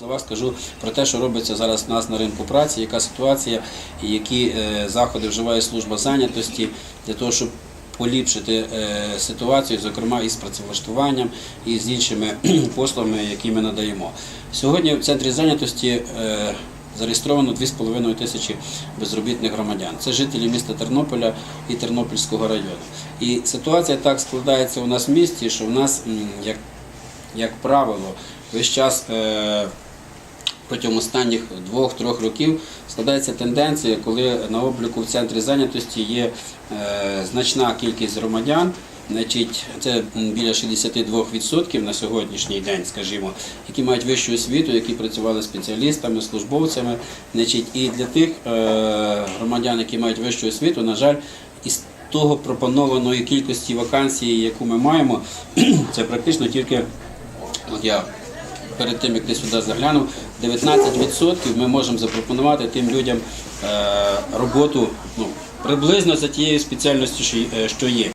словах скажу про те, що робиться зараз у нас на ринку праці, яка ситуація і які е, заходи вживає служба зайнятості для того, щоб поліпшити е, ситуацію, зокрема із працевлаштуванням і з іншими послугами, які ми надаємо. Сьогодні в центрі зайнятості е, зареєстровано 2,5 тисячі безробітних громадян. Це жителі міста Тернополя і Тернопільського району. І ситуація так складається у нас в місті, що в нас, як, як правило, весь час. е, Протягом останніх двох-трьох років складається тенденція, коли на обліку в центрі зайнятості є е, значна кількість громадян, значить, це біля 62% на сьогоднішній день, скажімо, які мають вищу освіту, які працювали спеціалістами, службовцями. Значить, і для тих е, громадян, які мають вищу освіту, на жаль, із того пропонованої кількості вакансій, яку ми маємо, це практично тільки от я перед тим, як ти сюди заглянув, 19% ми можемо запропонувати тим людям е, роботу ну, приблизно за тією спеціальністю, що е, що є.